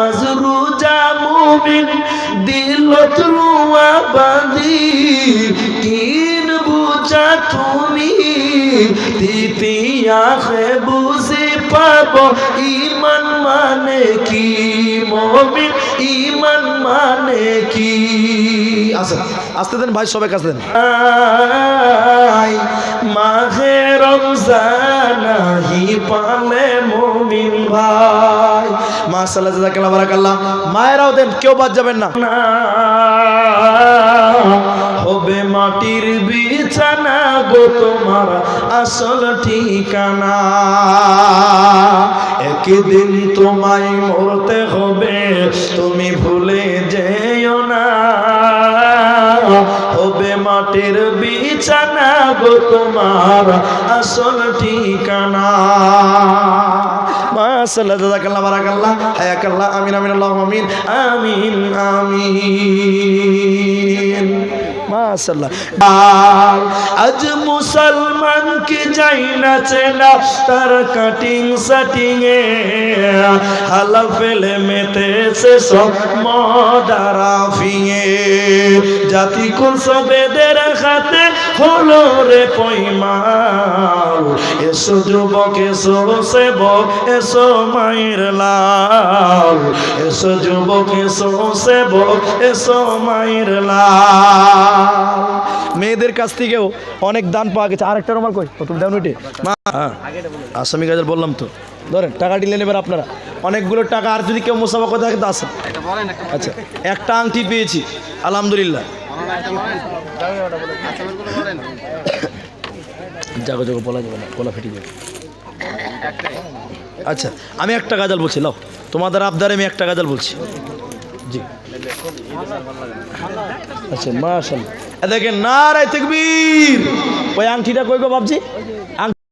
নামাজ রোজা মুমিন দিলত রুয়া বাঁধি। কিন বুঝা তুমি তৃতীয়া হে বুঝে পাব। ইমান মানে কি মমিন? ইমান মানে কি? আসেন আসতে দেন ভাই সবাই কাছে দেন। মাহে রমজান পালে মুমিন ভাই। মাশাআল্লাহ, জাযাকাল্লাহ বারাকাল্লাহ। মায়েরাও দেন, কেউ বাদ যাবেন না। হবে মাটির বিছানা গো তোমার আসল ঠিকানা। একদিন তোমায় মরতে হবে, তুমি ভুলে যেও না। হবে মাটির বিছানা গো তোমার আসল ঠিকানা। মাশাআল্লাহ জাযাকাল্লাহ, বারাকাল্লাহ, হায়াকাল্লাহ, আমিন আমিন, আল্লাহুম্মা আমিন আমিন আমিন। কি যাই না চেনা, তার কাটিং সাটিং এ হালা ফেলে মেতেছে সব মদারা ফিঙে জাতি কুল সবেদের খাতে হলো রে পয়মাল এসো যুবক এসো সেবক এসো মায়ের লাল। এসো যুবক এসো সেবক এসো মায়ের লাল। মেয়েদের কাছ থেকেও অনেক দান পাওয়া গেছে। আরেকটা রুমাল কই? তুমি দেন ওইটে মা আসামি গাজার বললাম তো? ধরেন টাকা দিলে নেবেন আপনারা। অনেকগুলো টাকা, আর যদি কেউ মুসাফা করে থাকে, তো আসেন আচ্ছা একটা আংটি পেয়েছি, আলহামদুলিল্লাহ। জাগো জাগো বলা যাবে না, গলা ফেটে যাবে। আচ্ছা আমি একটা গাজাল বলছি লাও তোমাদের আবদারে আমি একটা গাজাল বলছি। জি। আচ্ছা মাশাল্লাহ দেখেন, নারায় তকবীর। ওই আংটিটা কই গো বাবজি